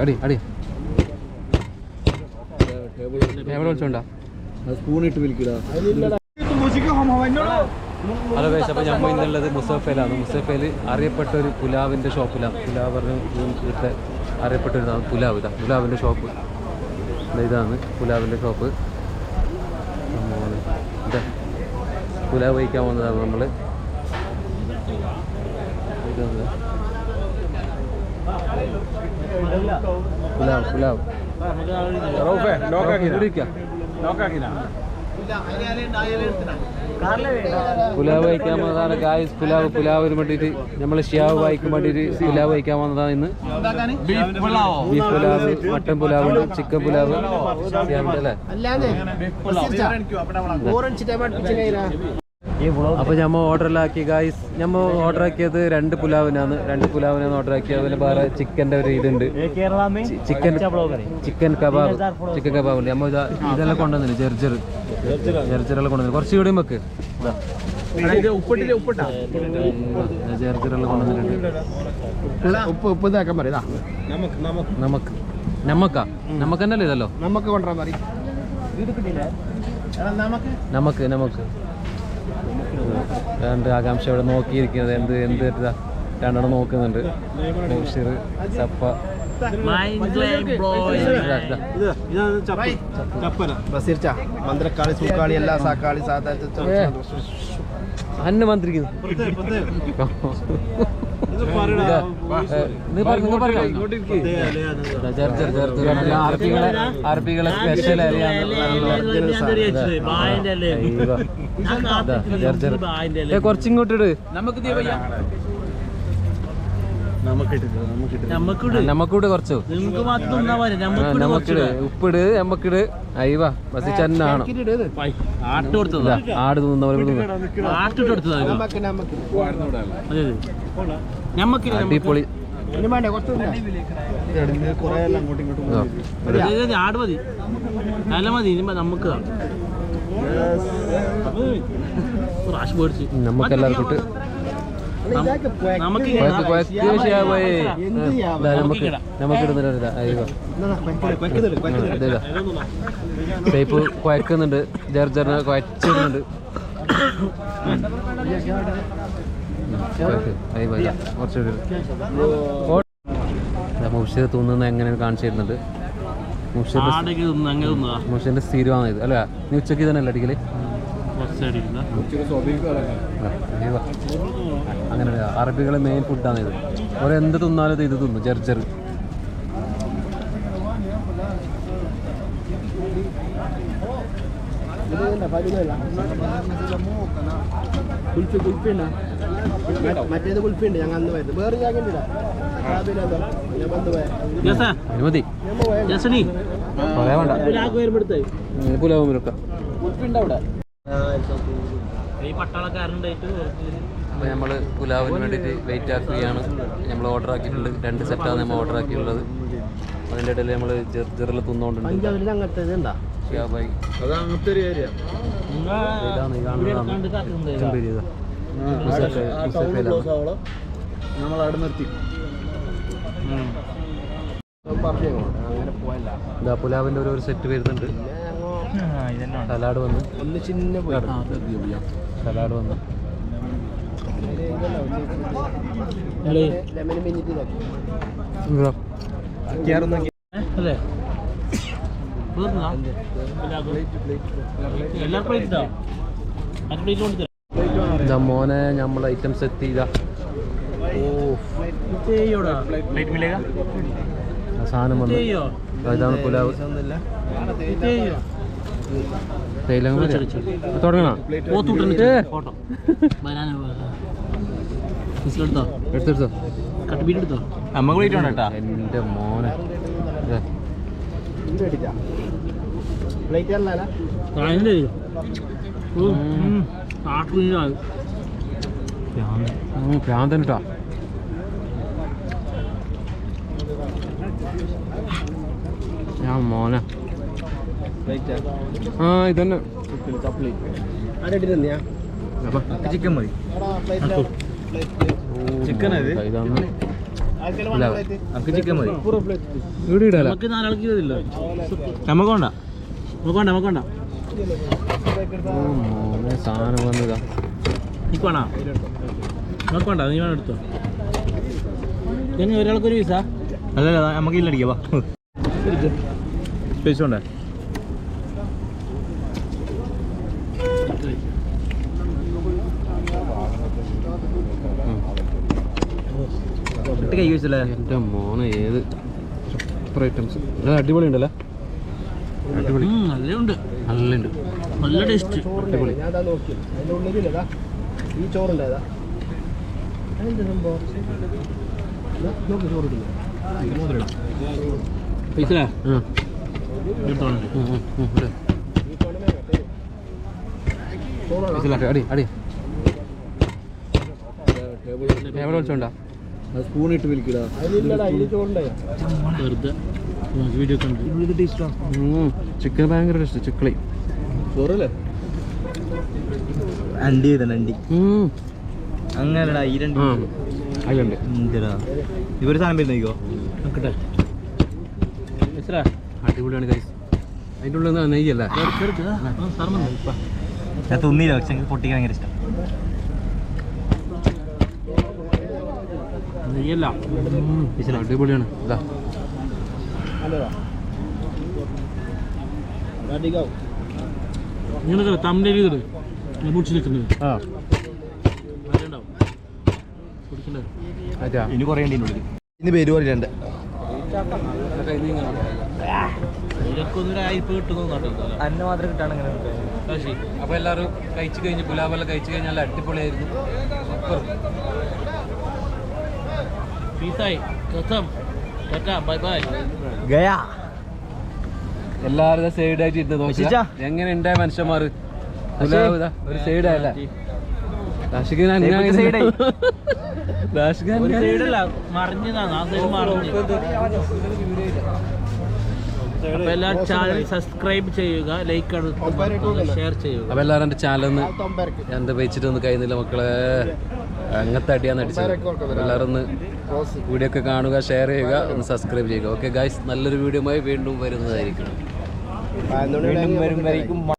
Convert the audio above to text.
അടി അടി. എവിടെ വിളിച്ചോണ്ടാ? സ്പൂൺ ഇട്ട് വിളിക്കടാ ഹലോ ഗൈസ് അപ്പോൾ ഞമ്മ ഇന്നുള്ളത് മുസഫയിലാണ്. മുസഫയിൽ അറിയപ്പെട്ട ഒരു പുലാവിന്റെ ഷോപ്പിലാണ്. പുലാവ് പറഞ്ഞ ഇവിടുത്തെ അറിയപ്പെട്ട ഒരു ഇതാണ് പുലാവ് ഇതാ. പുലാവിന്റെ ഷോപ്പ്. ഇതാണ് പുലാവിന്റെ ഷോപ്പ്. പുലാവ് കഴിക്കാൻ വന്നതാണ് നമ്മൾ പുലാവ് പുലാവ്. ഇരിക്കാം. പുലാവ് കഴിക്കാൻ വന്നതാണ് ഗായ്സ് പുലാവ് പുലാവിന് വേണ്ടിയിട്ട് നമ്മൾ ഷിയാവ് വായിക്കാൻ വേണ്ടിയിട്ട് പുലാവ് കഴിക്കാൻ വന്നതാണ് ഇന്ന്. ബീഫ് പുലാവ്. മട്ടൻ പുലാവ് ഉണ്ട് ചിക്കൻ പുലാവ് അല്ലേ? അപ്പൊ ഞമ്മ ഓർഡറിലാക്കി ഗായ്സ് ഞമ്മ ഓർഡർ ആക്കിയത് രണ്ട് പുലാവിനാണ്. രണ്ട് പുലാവിനാണ് ഓർഡർ ആക്കിയത്. അതിൽ വേറെ ചിക്കന്റെ ഒരു ഇതുണ്ട്. Chicken chicken kebab chicken kebab ഉണ്ട്. ഇതെല്ലാം കൊണ്ടുവന്നില്ല ജെർജർ. ജെർജറെല്ലാം കൊണ്ടുവന്നില്ല കുറച്ചുകൂടി വെക്ക്. ജെർജറെല്ലാം കൊണ്ടുവന്നിട്ടുണ്ട്. ഉപ്പ് ഉപ്പ് ഇതാക്കാൻ നമുക്ക് നമുക്കാ. നമുക്ക്. തന്നെയല്ലേ ഇതല്ലോ? നമുക്ക് കൊണ്ടുവരാൻ പറയും. നമുക്ക് നമുക്ക്. രണ്ട് ആകാംക്ഷ അവിടെ നോക്കിയിരിക്കുന്നത്. എന്ത് എന്ത് പറ്റുക രണ്ടെണ്ണം നോക്കുന്നുണ്ട്. ബഷീർ. ബസീർച്ച മന്ത്രക്കാളി സൂക്കാളി എല്ലാ സാക്കാളി ഏ. അന്നെ മന്ത്രിക്കുന്നു. നീ പറഞ്ഞോ ആർപികളെ ആർപികളെ സ്പെഷ്യൽ ഇട് നമുക്കിട് കുറച്ചു. നമുക്കിട്. ഉപ്പിട് നമ്മക്കിട്. അയ്യവാ ബസ് ചെന്നാണ് ആട് തിന്ന പോലെ തിന്നു. ആട്ടിട്ട് കൊടുത്തതാ ഇത്. നമുക്ക് നമുക്ക് അതെ അതെ. ഞമ്മക്ക് അടിപൊളി. ആട് മതി. നല്ല മതി ഇനി നമുക്ക്. പേടിച്ച് നമുക്ക് നമുക്ക്? നമുക്ക് അയ്യോ ടേപ്പ് കുഴക്കുന്നുണ്ട്. ജർജറിനെ കുഴച്ചിടുന്നുണ്ട്. കുറച്ചുകൂടി മുർഷിദ് തിന്നുന്ന എങ്ങനെ കാണിച്ചു തരുന്നുണ്ട് ഇത് അല്ല നീ ഉച്ചയ്ക്ക് തന്നെ അല്ല അടിക്കൽ. അങ്ങനെ അറബികളെ മെയിൻ ഫുഡാണ് ഇത്. ഓരോ എന്ത് തിന്നാലും ഇത് തിന്നു ജർജർ. കുൽഫി കുൽഫി ഉണ്ടോ? മറ്റേത് കുൽഫി ഉണ്ട് ഞങ്ങൾ അന്ന് പോയത്. വേറെ ഞാൻ കണ്ടില്ല. പുലാവും കുൽഫി ഉണ്ട് അവിടെ? ഈ പട്ടാളക്കാരനുണ്ടായിട്ട് അപ്പോൾ നമ്മൾ പുലാവിന് വേണ്ടിയിട്ട് വെയിറ്റ് ആക്കുകയാണ് നമ്മൾ ഓർഡർ ആക്കിയിട്ടുണ്ട്. രണ്ട് സെറ്റാണ് നമ്മൾ ഓർഡർ ആക്കിയിട്ടുള്ളത്. അതിന്റെ ഇടയിൽ നമ്മൾ ജെർജറിൽ തിന്നുകൊണ്ടുണ്ട് പഞ്ചാബിൽ അങ്ങനത്തെ ഇതുണ്ടാ പുലാവിന്റെ ഒരു സെറ്റ് വരുന്നുണ്ട്. സലാഡ് വന്ന്. ഒന്ന് ചിന്ന പോയി. സലാഡ് വന്ന്. അല്ലേ മോനെ നമ്മൾ ഐറ്റംസ് എത്തി ഇതാ സാധനം വന്നു. ഇതാണ് പുലാവ്. തേയില തുടങ്ങണോ? എടുത്തെടുത്തോ? നമുക്ക് പ്ലേറ്റ് വേണം കേട്ടാ. എന്റെ മോനെ. ഭ്രാന്തൻ കേട്ടോ ഞാൻ മോനെ. ആ ഇതന്നെ. ചിക്കൻ മതി. ചിക്കൻ നമുക്ക് ചിക്കൻ മതി. ഇവിടെ ഇടാല? നമുക്ക് നാലാൾക്ക് ഇതില്ല നമുക്ക് വേണ്ട. നമുക്ക് വേണ്ട നമുക്ക് വേണ്ട. സാധനം വന്നതാ നിക്ക് വേണോ? നമുക്ക് വേണ്ട നീ വേണം എടുത്തോ. ഇനി ഒരാൾക്കൊരു വിസ അല്ലല്ല നമുക്ക് ഇല്ലടിക്കാ വാ. സ്പേസ് ഇട്ട് കൈ വെച്ചല്ലേ? എന്റെ മോനെ ഏത് സൂപ്പർ ഐറ്റംസ് ഇത് അടിപൊളി. ഉണ്ടല്ലേ അടിപൊളി നല്ലുണ്ട് നല്ല ടേസ്റ്റ് അടിപൊളി. അതാ ഈ പൈസ അടി അടി. ടേബിൾ വിളിച്ചോണ്ടാ സ്പൂൺ ഇട്ട് വെറുതെ. വീഡിയോ കണ്ടു. ചിക്കൻ ഭയങ്കര ഇഷ്ടം ചിക്കളി. ചോറല്ലേ? അണ്ടി ചെയ്തണ്ട അണ്ടി. അങ്ങനടാ ഈ രണ്ട് ഇവർ സാധനം നോക്കട്ടെ. അടിപൊളിയാണ് കൈസ് അതിന്റെ ഉള്ളിൽ നെയ്യല്ലേ? ഞാൻ തിന്നില്ല പക്ഷെ പൊട്ടിക്കാൻ ഭയങ്കര ഇഷ്ടം. അടിപൊളിയാണ്. ഇതാ. ഇങ്ങനെ തമിഴ് ചെയ്തിട്ട് മുടിച്ച് നിൽക്കുന്നത്. ഇനി കുറേ ഇനി പേര് പറയണ്ട്. അന്ന മാത്രം കിട്ടാണ് അങ്ങനെ അപ്പോൾ എല്ലാവരും കഴിച്ചു കഴിഞ്ഞ് പുലാവെല്ലാം കഴിച്ചു കഴിഞ്ഞാൽ അടിപൊളിയായിരുന്നു. സൂപ്പർ. പീസായി കസം ബൈ ബൈ ഗയാ. എല്ലാവരും സൈഡ് ആയിട്ട് ഇരുന്ന് നോക്കിച്ചാ എങ്ങനെ ഉണ്ടായ മനുഷ്യന്മാർ ഒരു സൈഡ് അല്ല അപ്പൊ എല്ലാ ചാനൽ സബ്സ്ക്രൈബ് ചെയ്യുക ലൈക്ക് ഷെയർ ചെയ്യുക. അപ്പോൾ എല്ലാവരും എന്താ വെച്ചിട്ടൊന്നും കഴിയുന്നില്ല മക്കളെ. അങ്ങനത്തെ അടിയാന്ന് അടിച്ചത്. എല്ലാവരും ഒന്ന് വീഡിയോ ഒക്കെ കാണുക ഷെയർ ചെയ്യുക ഒന്ന് സബ്സ്ക്രൈബ് ചെയ്യുക. ഓക്കെ ഗായ്സ് നല്ലൊരു വീഡിയോ വീണ്ടും വരുന്നതായിരിക്കും. വീണ്ടും വരും